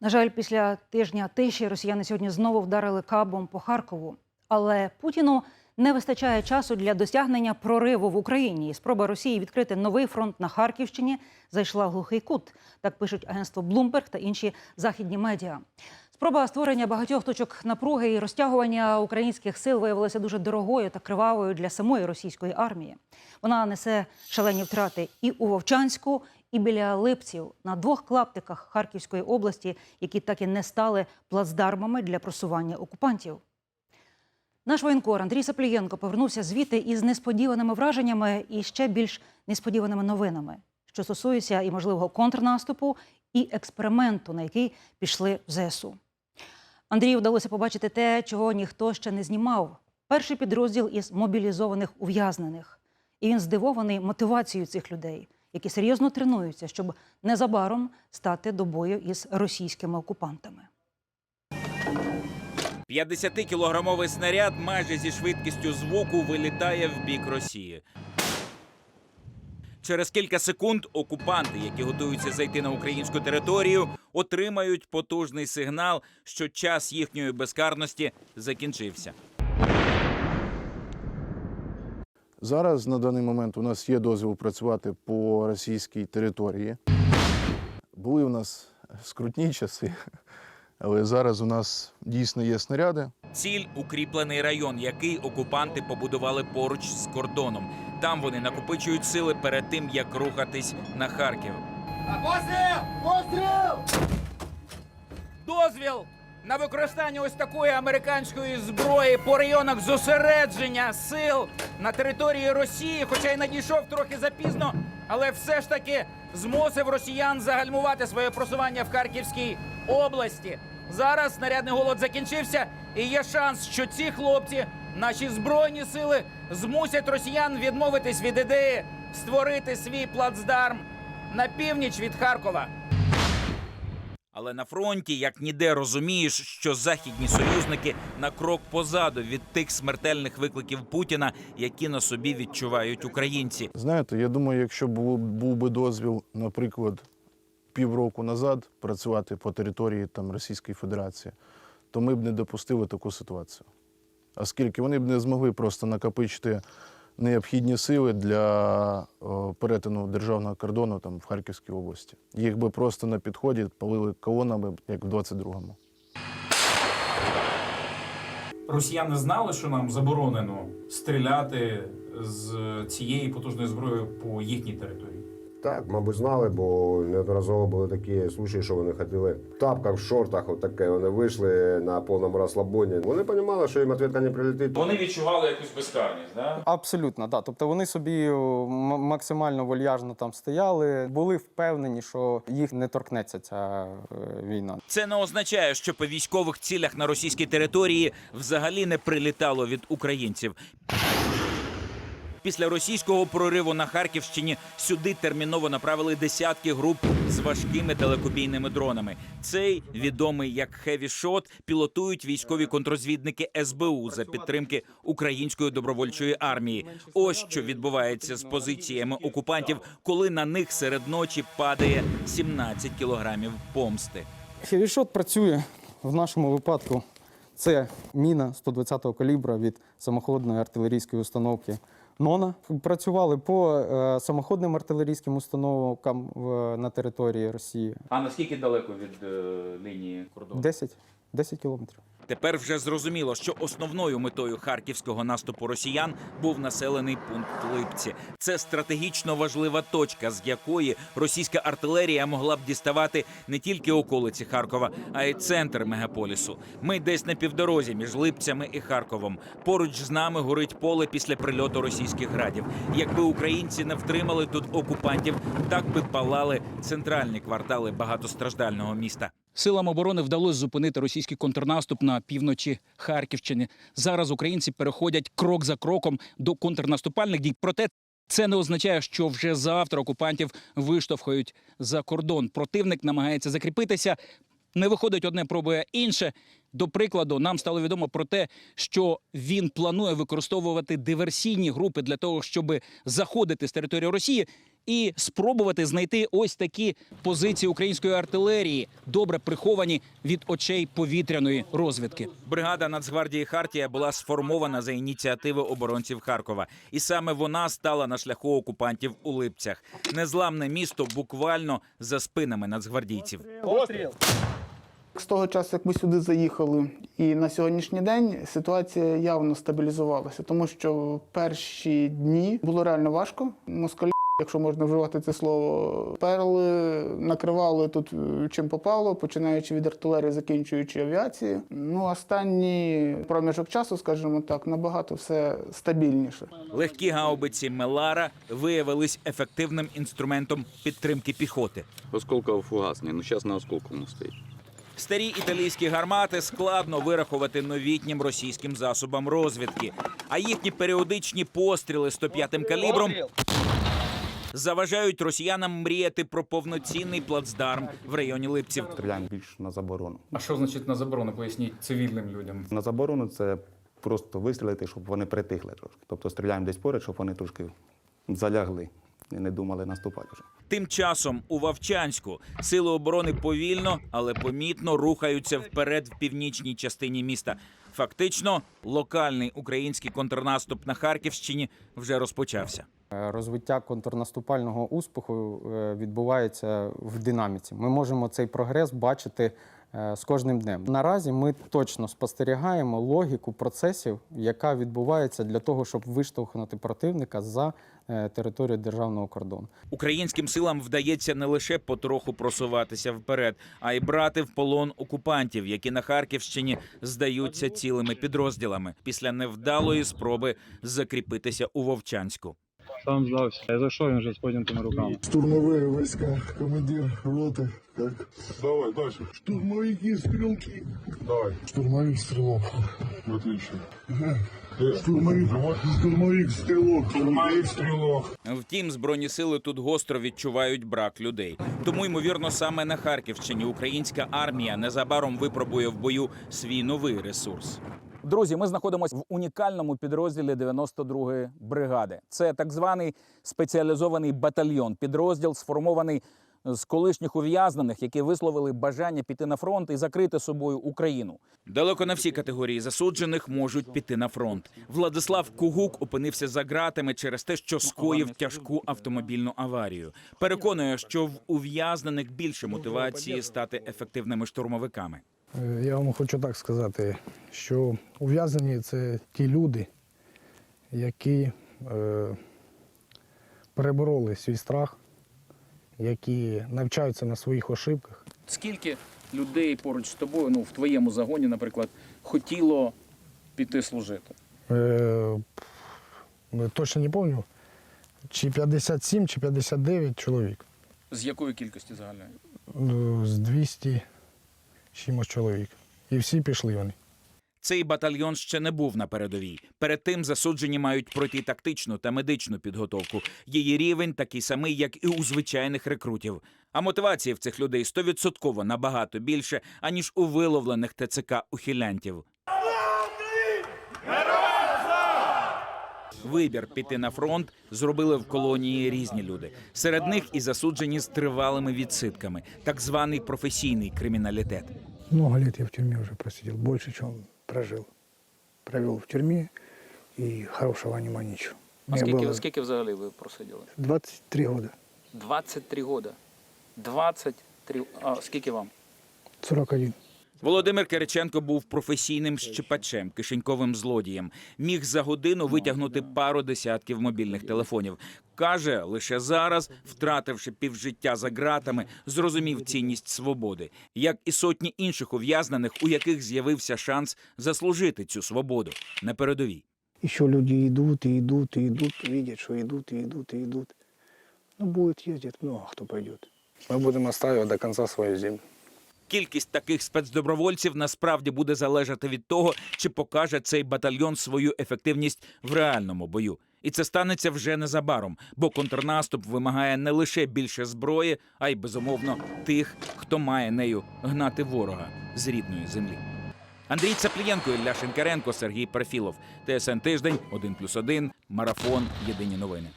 На жаль, після тижня тиші росіяни сьогодні знову вдарили кабом по Харкову. Але Путіну не вистачає часу для досягнення прориву в Україні. І спроба Росії відкрити новий фронт на Харківщині зайшла в глухий кут. Так пишуть агентство Bloomberg та інші західні медіа. Спроба створення багатьох точок напруги і розтягування українських сил виявилася дуже дорогою та кривавою для самої російської армії. Вона несе шалені втрати і у Вовчанську, і біля Липців на двох клаптиках Харківської області, які так і не стали плацдармами для просування окупантів. Наш воєнкор Андрій Саплієнко повернувся звідти із несподіваними враженнями і ще більш несподіваними новинами, що стосуються і можливого контрнаступу, і експерименту, на який пішли в ЗСУ. Андрію вдалося побачити те, чого ніхто ще не знімав. Перший підрозділ із мобілізованих ув'язнених. І він здивований мотивацією цих людей, які серйозно тренуються, щоб незабаром стати до бою із російськими окупантами. 50-кілограмовий снаряд майже зі швидкістю звуку вилітає в бік Росії. Через кілька секунд окупанти, які готуються зайти на українську територію, отримають потужний сигнал, що час їхньої безкарності закінчився. Зараз на даний момент у нас є дозвіл працювати по російській території. Були у нас скрутні часи, але зараз у нас дійсно є снаряди. Ціль укріплений район, який окупанти побудували поруч з кордоном. Там вони накопичують сили перед тим, як рухатись на Харків. Дозвіл на використання ось такої американської зброї по районах зосередження сил на території Росії, хоча й надійшов трохи запізно, але все ж таки змусив росіян загальмувати своє просування в Харківській області. Зараз снарядний голод закінчився, і є шанс, що ці хлопці, наші збройні сили, змусять росіян відмовитись від ідеї створити свій плацдарм на північ від Харкова. Але на фронті, як ніде, розумієш, що західні союзники на крок позаду від тих смертельних викликів Путіна, які на собі відчувають українці. Знаєте, я думаю, якщо був, був би дозвіл, наприклад, півроку назад працювати по території там, Російської Федерації, то ми б не допустили таку ситуацію. Оскільки вони б не змогли просто накопичити необхідні сили для перетину державного кордону там, в Харківській області. Їх би просто на підході палили колонами, як в 22-му. Росіяни знали, що нам заборонено стріляти з цієї потужної зброї по їхній території. Так, мабуть, знали, бо неодноразово були такі случаї, що вони ходили в тапках, в шортах, отаке. Вони вийшли на повному розслабоні. Вони розуміли, що їм відповідка не прилетить. Вони відчували якусь безкарність, да? Абсолютно, да. Тобто вони собі м- максимально вольяжно там стояли, були впевнені, що їх не торкнеться ця е, війна. Це не означає, що по військових цілях на російській території взагалі не прилітало від українців. Після російського прориву на Харківщині сюди терміново направили десятки груп з важкими далекобійними дронами. Цей відомий як Shot пілотують військові контрозвідники СБУ за підтримки української добровольчої армії. Ось що відбувається з позиціями окупантів, коли на них серед ночі падає 17 кілограмів помсти. Хевішот працює в нашому випадку. Це міна 120-го калібра від самоходної артилерійської установки Нона. Працювали по е, самоходним артилерійським установкам в, на території Росії. А наскільки далеко від е, лінії кордону? 10, 10 кілометрів. Тепер вже зрозуміло, що основною метою харківського наступу росіян був населений пункт Липці. Це стратегічно важлива точка, з якої російська артилерія могла б діставати не тільки околиці Харкова, а й центр мегаполісу. Ми десь на півдорозі між Липцями і Харковом. Поруч з нами горить поле після прильоту російських градів. Якби українці не втримали тут окупантів, так би палали центральні квартали багатостраждального міста. Силам оборони вдалося зупинити російський контрнаступ на півночі Харківщини. Зараз українці переходять крок за кроком до контрнаступальних дій. Проте це не означає, що вже завтра окупантів виштовхають за кордон. Противник намагається закріпитися. Не виходить одне, пробує інше. До прикладу, нам стало відомо про те, що він планує використовувати диверсійні групи для того, щоб заходити з території Росії і спробувати знайти ось такі позиції української артилерії, добре приховані від очей повітряної розвідки. Бригада Нацгвардії Хартія була сформована за ініціативи оборонців Харкова, і саме вона стала на шляху окупантів у Липцях. Незламне місто буквально за спинами нацгвардійців. З того часу, як ми сюди заїхали, і на сьогоднішній день ситуація явно стабілізувалася, тому що перші дні було реально важко. Москалі, якщо можна вживати це слово, перли, накривали тут е, чим попало, починаючи від артилерії, закінчуючи авіацією. Ну, останній проміжок часу, скажімо так, набагато все стабільніше. Легкі гаубиці Мелара виявились ефективним інструментом підтримки піхоти. Осколково-фугасний, ну зараз на осколковому стоїть. Старі італійські гармати складно вирахувати новітнім російським засобам розвідки, а їхні періодичні постріли 105-м калібром заважають росіянам мріяти про повноцінний плацдарм в районі Липців. Стріляємо більш на заборону. А що значить на заборону? Поясніть цивільним людям. На заборону це просто вистрілити, щоб вони притихли трошки. Тобто стріляємо десь поряд, щоб вони трошки залягли і не думали наступати вже. Тим часом у Вовчанську сили оборони повільно, але помітно рухаються вперед в північній частині міста. Фактично, локальний український контрнаступ на Харківщині вже розпочався. Е, Розвиття контрнаступального успіху е, відбувається в динаміці. Ми можемо цей прогрес бачити е, з кожним днем. Наразі ми точно спостерігаємо логіку процесів, яка відбувається для того, щоб виштовхнути противника за територію державного кордону. Українським силам вдається не лише потроху просуватися вперед, а й брати в полон окупантів, які на Харківщині здаються цілими підрозділами після невдалої спроби закріпитися у Вовчанську. Сам здався. Я зайшов він вже з поднятими руками. Штурмовые войска, командир роты. Как? Давай, дальше. Штурмовики, стрелки. Давай. Штурмовик, стрелок. Отлично. Штурмовик, штурмовик, стрелок. Штурмовик, стрелок. Втім, збройні сили тут гостро відчувають брак людей. Тому, ймовірно, саме на Харківщині українська армія незабаром випробує в бою свій новий ресурс. Друзі, ми знаходимося в унікальному підрозділі 92-ї бригади. Це так званий спеціалізований батальйон, підрозділ сформований з колишніх ув'язнених, які висловили бажання піти на фронт і закрити собою Україну. Далеко не всі категорії засуджених можуть піти на фронт. Владислав Кугук опинився за ґратами через те, що скоїв тяжку автомобільну аварію. Переконує, що в ув'язнених більше мотивації стати ефективними штурмовиками. Е, Я вам хочу так сказати, що ув'язнені це ті люди, які е, перебороли свій страх, які навчаються на своїх ошибках. Скільки людей поруч з тобою, ну в твоєму загоні, наприклад, хотіло піти служити? Е, точно не пам'ятаю, чи 57, чи 59 чоловік. З якої кількості загальної? Ну, З 200 чимось чоловік. І всі пішли вони. Цей батальйон ще не був на передовій. Перед тим засуджені мають пройти тактичну та медичну підготовку. Її рівень такий самий, як і у звичайних рекрутів. А мотивації в цих людей стовідсотково набагато більше, аніж у виловлених ТЦК ухилянтів. Вибір піти на фронт зробили в колонії різні люди. Серед них і засуджені з тривалими відсидками, так званий професійний криміналітет. Много лет я в тюрьме уже просидел, больше, чем прожил. Провел в тюрьме и хорошего нема ничего. Мне было скільки взагалі ви просиділи? 23 года, 23 роки. 23... А скільки вам? 41. Володимир Кириченко був професійним щепачем, кишеньковим злодієм. Міг за годину витягнути пару десятків мобільних телефонів. Каже, лише зараз, втративши півжиття за ґратами, зрозумів цінність свободи, як і сотні інших ув'язнених, у яких з'явився шанс заслужити цю свободу на передовій. Еще люди идут и идут и идут, видят, что идут и идут и идут. Ну, будет ездить, много кто пойдет. Мы будем отстаивать до конца свою землю. Кількість таких спецдобровольців насправді буде залежати від того, чи покаже цей батальйон свою ефективність в реальному бою. І це станеться вже незабаром, бо контрнаступ вимагає не лише більше зброї, а й безумовно тих, хто має нею гнати ворога з рідної землі. Андрій Цаплієнко, Ілля Шинкаренко, Сергій Перфілов. ТСН тиждень 1+,1, Марафон. Єдині новини.